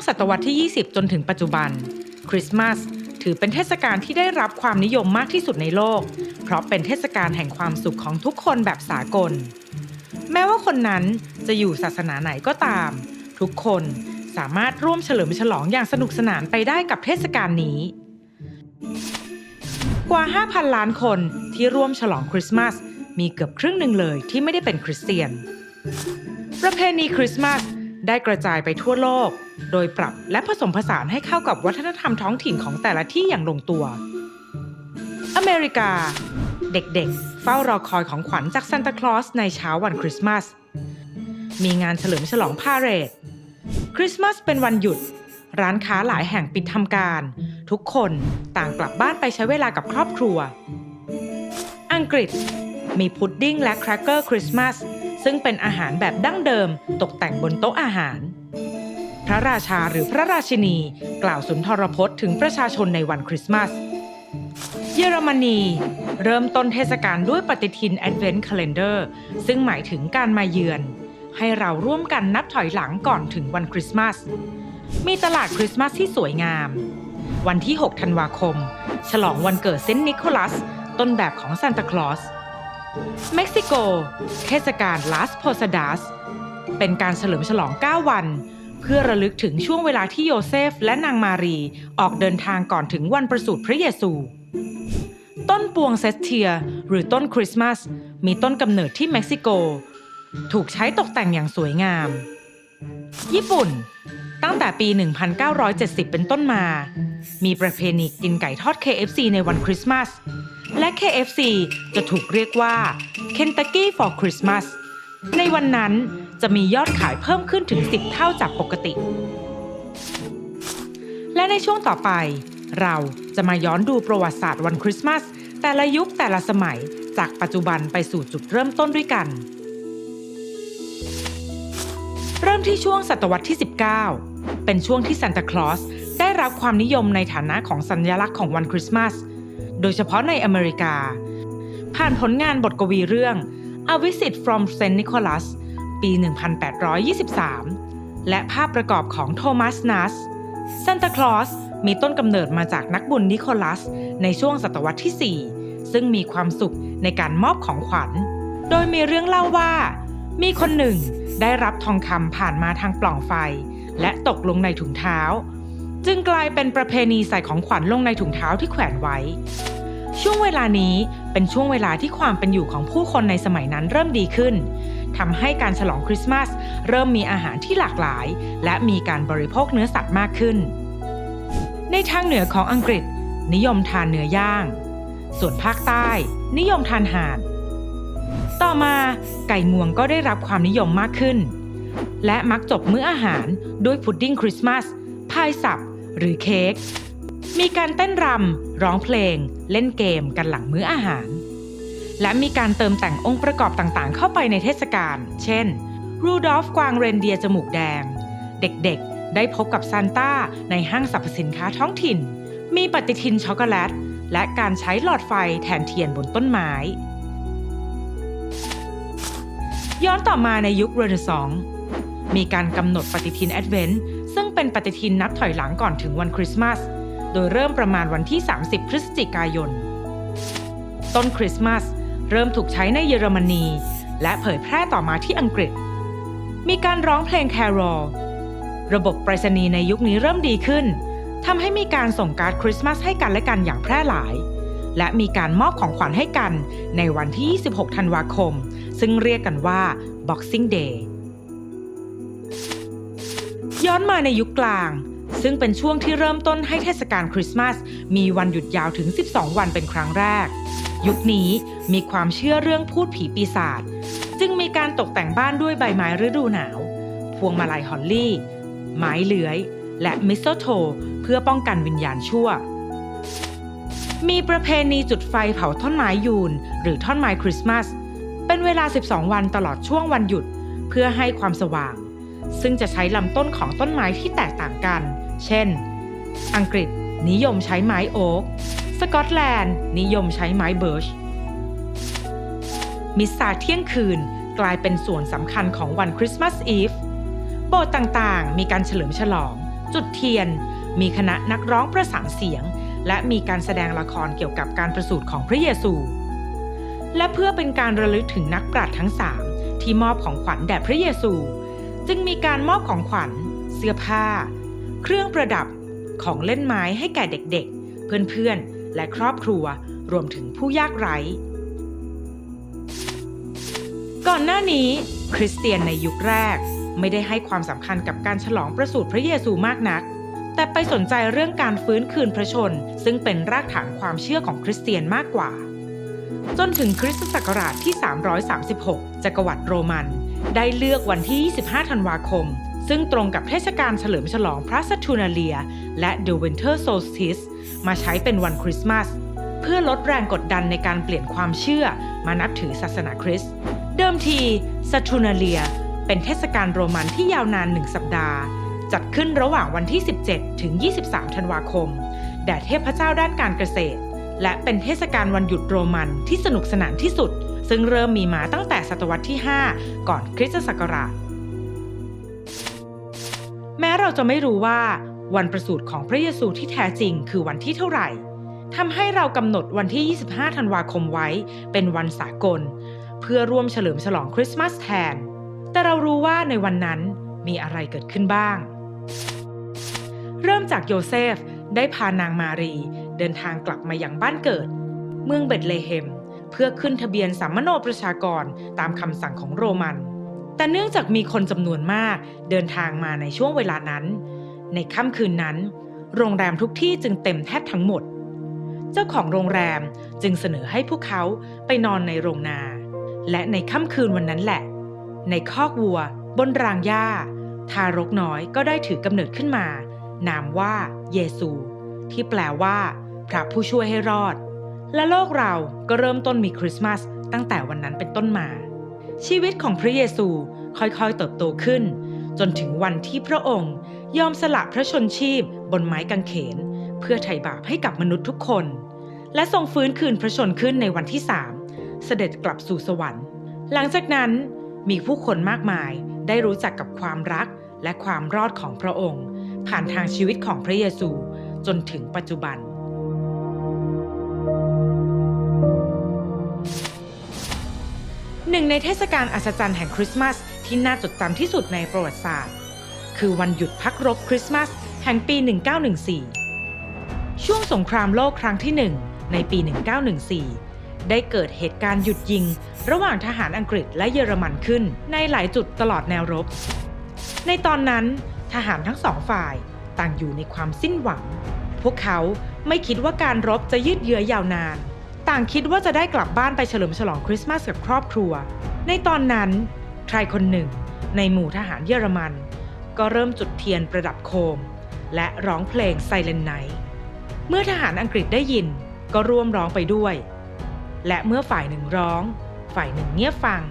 งศตวรรษที่ 20 จนถึงปัจจุบัน คริสต์มาสถือเป็นเทศกาลที่ได้รับความนิยมมากที่สุดในโลก เพราะเป็นเทศกาลแห่งความสุขของทุกคนแบบสากล แม้ว่าคนนั้นจะอยู่ศาสนาไหนก็ตาม ทุกคนสามารถร่วมเฉลิมฉลองอย่างสนุกสนานไปได้กับเทศกาลนี้ กว่า 5,000 ล้านคนที่ร่วมฉลองคริสต์มาสมีเกือบครึ่งหนึ่งเลยที่ไม่ได้เป็นคริสเตียน ประเพณีคริสต์มาส ได้กระจายไปทั่วโลก โดยปรับและผสมผสานให้เข้ากับวัฒนธรรมท้องถิ่นของแต่ละที่อย่างลงตัว อเมริกา เด็กๆ เฝ้ารอคอยของขวัญจากซานตาคลอสในเช้าวันคริสต์มาส มีงานเฉลิมฉลองพาเรด คริสต์มาสเป็นวันหยุด ร้านค้าหลายแห่งปิดทำการ ทุกคนต่างกลับบ้านไปใช้เวลากับครอบครัว อังกฤษ มีพุดดิ้งและแครกเกอร์คริสต์มาส ซึ่งเป็นอาหารแบบดั้งเดิมตกแต่งบนโต๊ะอาหาร พระราชาหรือพระราชินี กล่าวสุนทรพจน์ถึงประชาชนในวันคริสต์มาส เยอรมนี เริ่มต้นเทศกาลด้วยปฏิทิน Advent Calendar ซึ่งหมายถึงการมาเยือน ให้เราร่วมกันนับถอยหลังก่อนถึงวันคริสต์มาส มีตลาดคริสต์มาสที่สวยงาม วันที่ 6 ธันวาคม ฉลองวันเกิดเซนต์นิโคลัส ต้นแบบของซานตาคลอส เม็กซิโก เทศกาล Las Posadas เป็นการเฉลิมฉลอง 9 วัน เพื่อระลึกถึงช่วงเวลาที่โยเซฟและนางมารีออกเดินทางก่อนถึงวันประสูติพระเยซู ต้นปวงเซสเทีย หรือต้นคริสต์มาส มีต้นกำเนิดที่เม็กซิโก ถูกใช้ตกแต่งอย่างสวยงาม ญี่ปุ่น ตั้งแต่ปี 1970 เป็นต้นมา มีประเพณีกินไก่ทอด KFC ในวันคริสต์มาส และ KFC จะถูกเรียกว่า Kentucky for Christmas ในวันนั้นจะมียอดขายเพิ่มขึ้นถึง 10 เท่าจากปกติ และในช่วงต่อไป เราจะมาย้อนดูประวัติศาสตร์วันคริสต์มาส แต่ละยุคแต่ละสมัยจากปัจจุบันไปสู่จุดเริ่มต้นด้วยกัน เริ่มที่ช่วงศตวรรษที่ 19 เป็นช่วงที่ซานตาคลอสได้รับความนิยมในฐานะของสัญลักษณ์ของวันคริสต์มาส โดยเฉพาะในอเมริกา ผ่านผลงานบทกวีเรื่อง A Visit from St. Nicholas ปี 1823 และภาพประกอบของโทมัสนัสซานตาคลอสมีต้นกำเนิดมาจากนักบุญนิโคลัส ในช่วงศตวรรษที่ 4 ซึ่งมีความสุขในการมอบของขวัญ โดยมีเรื่องเล่าว่า มีคนหนึ่งได้รับทองคำผ่านมาทางปล่องไฟ และตกลงในถุงเท้า จึงกลายเป็นประเพณีใส่ของขวัญลงในถุงเท้าที่แขวนไว้ ช่วงเวลานี้เป็นช่วงเวลาที่ความเป็นอยู่ของผู้คนในสมัยนั้นเริ่มดีขึ้นทำให้การฉลองคริสต์มาสเริ่มมีอาหารที่หลากหลาย และมีการบริโภคเนื้อสัตว์มากขึ้น ในทางเหนือของอังกฤษ นิยมทานเนื้อย่าง ส่วนภาคใต้ นิยมทานห่าน ต่อมาไก่งวงก็ได้รับความนิยมมากขึ้น และมักจบมื้ออาหารด้วยพุดดิ้งคริสต์มาสพายสับ หรือเค้ก มีการเต้นรำ ร้องเพลง เล่นเกมกันหลังมื้ออาหาร และมีการเติมแต่งองค์ประกอบต่างๆ เข้าไปในเทศกาล เช่น รูดอล์ฟกวางเรนเดียจมูกแดง เด็กๆ ได้พบกับซานต้าในห้างสรรพสินค้าท้องถิ่น มีปฏิทินช็อกโกแลต และการใช้หลอดไฟแทนเทียนบนต้นไม้ย้อนต่อมาในยุคเรเนซองส์ มีการกำหนดปฏิทินแอดเวนต์ซึ่งเป็นปฏิทินนับถอยหลังก่อนถึงวันคริสต์มาส โดยเริ่มประมาณวันที่ 30 พฤศจิกายน ต้นคริสต์มาสเริ่มถูกใช้ในเยอรมนี และเผยแพร่ต่อมาที่อังกฤษ มีการร้องเพลงแครอลระบบไปรษณีย์ในยุคนี้เริ่มดีขึ้นทำให้มีการส่งการ์ดคริสต์มาสให้กันและกันอย่างแพร่หลาย และมีการมอบของขวัญให้กันในวันที่ 26 ธันวาคม ซึ่งเรียกกันว่า Boxing Day ย้อนมาในยุคกลาง ซึ่งเป็นช่วงที่เริ่มต้นให้เทศกาลคริสต์มาสมีวันหยุดยาวถึง 12 วันเป็นครั้งแรก ยุคนี้มีความเชื่อเรื่องพูดผีปีศาจจึงมีการตกแต่งบ้านด้วยใบไม้ฤดูหนาว พวงมาลัยฮอลลี่ ไม้เลื้อย และมิสโซโทเพื่อป้องกันวิญญาณชั่ว มีประเพณีจุดไฟเผาท่อนไม้ยูน หรือท่อนไม้คริสต์มาสเป็นเวลา 12 วันตลอดช่วงวันหยุด เพื่อให้ความสว่าง ซึ่งจะใช้ลำต้นของต้นไม้ที่แตกต่างกัน เช่น อังกฤษนิยมใช้ไม้โอ๊ก สกอตแลนด์นิยมใช้ไม้เบิร์ช มิสซาเที่ยงคืนกลายเป็นส่วนสำคัญของวันคริสต์มาสอีฟ โบสถ์ต่างๆ มีการเฉลิมฉลอง จุดเทียน มีคณะนักร้องประสานเสียง และมีการแสดงละครเกี่ยวกับการประสูติของพระเยซู และเพื่อเป็นการระลึกถึงนักปราชญ์ทั้งสามที่มอบของขวัญแด่พระเยซู จึงมีการมอบของขวัญ เสื้อผ้า เครื่องประดับของเล่นไม้ให้แก่เด็กๆ เพื่อนๆ และครอบครัวรวมถึงผู้ยากไร้ ก่อนหน้านี้ คริสเตียนในยุคแรกไม่ได้ให้ความสำคัญกับการฉลองประสูติพระเยซูมากนัก แต่ไปสนใจเรื่องการฟื้นคืนพระชน ซึ่งเป็นรากฐานความเชื่อของคริสเตียนมากกว่า จนถึงคริสตศักราชที่ 336 จักรวรรดิโรมัน ได้เลือกวันที่ 25 ธันวาคม ซึ่งตรงกับเทศกาลเฉลิมฉลองพระสัทูนาเลีย และ The Winter Solstice มาใช้เป็นวันคริสต์มาสเพื่อลดแรงกดดันในการเปลี่ยนความเชื่อมานับถือศาสนาคริสต์เดิมทีสัทูนาเลีย เป็นเทศกาลโรมันที่ยาวนานหนึ่งสัปดาห์ จัดขึ้นระหว่างวันที่ 17 ถึง 23 ธันวาคม แด่เทพเจ้าด้านการเกษตร และเป็นเทศกาลวันหยุดโรมันที่สนุกสนานที่สุด ซึ่งเริ่มมีมาตั้งแต่ศตวรรษที่ 5 ก่อนคริสตศักราช แม้เราจะไม่รู้ว่าวันประสูติของพระเยซูที่แท้จริงคือวันที่เท่าไหร่ทำให้เรากำหนดวันที่ 25 ธันวาคมไว้เป็นวันสากล เพื่อร่วมเฉลิมฉลองคริสต์มาสแทน แต่เรารู้ว่าในวันนั้นมีอะไรเกิดขึ้นบ้าง เริ่มจากโยเซฟได้พานางมารี เดินทางกลับมาอยังบ้านเกิด เมืองเบธเลเฮม เพื่อขึ้นทะเบียนสามโนประชากรตามคำสั่งของโรมัน แต่เนื่องจากมีคนจำนวนมากเดินทางมาในช่วงเวลานั้น ในค่ำคืนนั้น โรงแรมทุกที่จึงเต็มแทบทั้งหมด เจ้าของโรงแรมจึงเสนอให้พวกเขาไปนอนในโรงนา และในค่ำคืนวันนั้นแหละ ในคอกวัว บนรางหญ้า ทารกน้อยก็ได้ถือกำเนิดขึ้นมา นามว่าเยซู ที่แปลว่า พระผู้ช่วยให้รอด และโลกเราก็เริ่มต้นมีคริสต์มาสตั้งแต่วันนั้นเป็นต้นมา ชีวิตของพระเยซูค่อยๆเติบโตขึ้น จนถึงวันที่พระองค์ยอมสละพระชนชีพบนไม้กางเขน เพื่อไถ่บาปให้กับมนุษย์ทุกคน และทรงฟื้นคืนพระชนขึ้นในวันที่สามเสด็จกลับสู่สวรรค์ หลังจากนั้นมีผู้คนมากมายได้รู้จักกับความรักและความรอดของพระองค์ ผ่านทางชีวิตของพระเยซูจนถึงปัจจุบัน หนึ่งในเทศกาลอัศจรรย์แห่งคริสต์มาสที่น่าจดจำที่สุดในประวัติศาสตร์ คือวันหยุดพักรบคริสต์มาสแห่งปี 1914 ช่วงสงครามโลกครั้งที่หนึ่งในปี 1914 ได้เกิดเหตุการณ์หยุดยิง ระหว่างทหารอังกฤษและเยอรมันขึ้นในหลายจุดตลอดแนวรบ ในตอนนั้น ทหารทั้งสองฝ่ายต่างอยู่ในความสิ้นหวัง พวกเขาไม่คิดว่าการรบจะยืดเยื้อยาวนาน ต่างคิดว่าจะได้กลับบ้านไปเฉลิมฉลองคริสต์มาสกับครอบครัว ในตอนนั้น ใครคนหนึ่ง ในหมู่ทหารเยอรมัน ก็เริ่มจุดเทียนประดับโคม และร้องเพลงไซเลนไนเมื่อทหารอังกฤษได้ยินก็ร่วมร้องไปด้วย และเมื่อฝ่ายหนึ่งร้อง ฝ่ายหนึ่งเงียบฟัง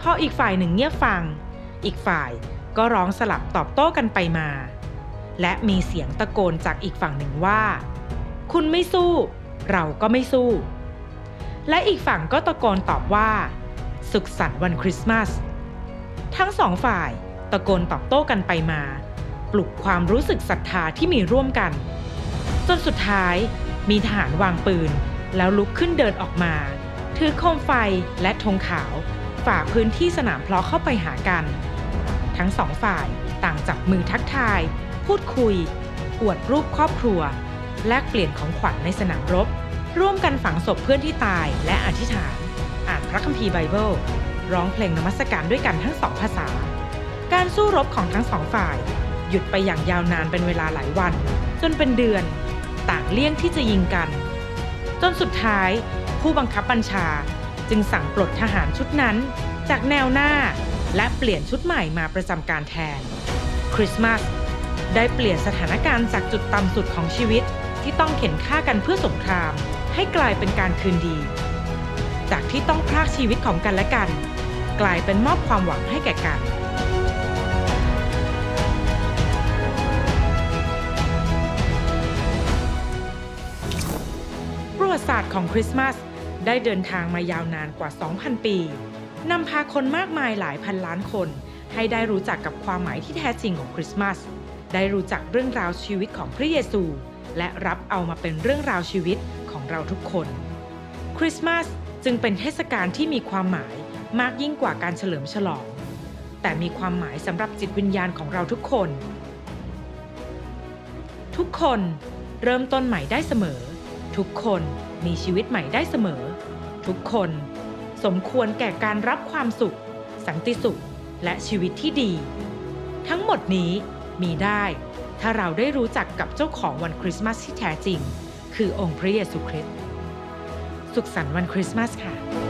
พออีกฝ่ายหนึ่งเงียบฟัง อีกฝ่ายก็ร้องสลับตอบโต้กันไปมา และมีเสียงตะโกนจากอีกฝั่งหนึ่งว่า คุณไม่สู้ เราก็ไม่สู้ และอีกฝั่งก็ตะโกนตอบว่า สุขสันต์วันคริสต์มาส ทั้งสองฝ่ายตะโกนตอบโต้กันไปมา ปลุกความรู้สึกศรัทธาที่มีร่วมกัน จนสุดท้ายมีทหารวางปืน แล้วลุกขึ้นเดินออกมา ถือโคมไฟและธงขาว ฝ่าพื้นที่สนามเพลาะเข้าไปหากัน ทั้งสองฝ่ายต่างจับมือทักทาย พูดคุย อวดรูปครอบครัว แลกเปลี่ยนของขวัญในสนามรบ ร่วมกันฝังศพเพื่อนที่ตายและอธิษฐาน อ่านพระคัมภีร์ไบเบิล ร้องเพลงนมัสการด้วยกันทั้งสองภาษา การสู้รบของทั้งสองฝ่าย หยุดไปอย่างยาวนานเป็นเวลาหลายวัน จนเป็นเดือน ต่างเลี่ยงที่จะยิงกัน จนสุดท้าย ผู้บังคับบัญชาจึงสั่งปลดทหารชุดนั้น จากแนวหน้าและเปลี่ยนชุดใหม่มาประจำการแทน คริสต์มาสได้เปลี่ยนสถานการณ์จากจุดต่ำสุดของชีวิตที่ต้องเข็นฆ่ากันเพื่อสงคราม ให้กลายเป็นการคืนดี จากที่ต้องพรากชีวิตของกันและกัน กลายเป็นมอบความหวังให้แก่กันประวัติศาสตร์ของคริสต์มาสได้เดินทางมายาวนานกว่า 2,000 ปี นำพาคนมากมายหลายพันล้านคน ให้ได้รู้จักกับความหมายที่แท้จริงของคริสต์มาส ได้รู้จักเรื่องราวชีวิตของพระเยซู และรับเอามาเป็นเรื่องราวชีวิต เราทุกคน คริสต์มาสจึงเป็นเทศกาลที่มีความหมายมากยิ่งกว่าการเฉลิมฉลอง แต่มีความหมายสำหรับจิตวิญญาณของเราทุกคน ทุกคนเริ่มต้นใหม่ได้เสมอ ทุกคนมีชีวิตใหม่ได้เสมอ ทุกคนสมควรแก่การรับความสุข สันติสุข และชีวิตที่ดี ทั้งหมดนี้มีได้ ถ้าเราได้รู้จักกับเจ้าของวันคริสต์มาสที่แท้จริง คือองค์พระเยซูคริสต์ สุขสันต์วันคริสต์มาสค่ะ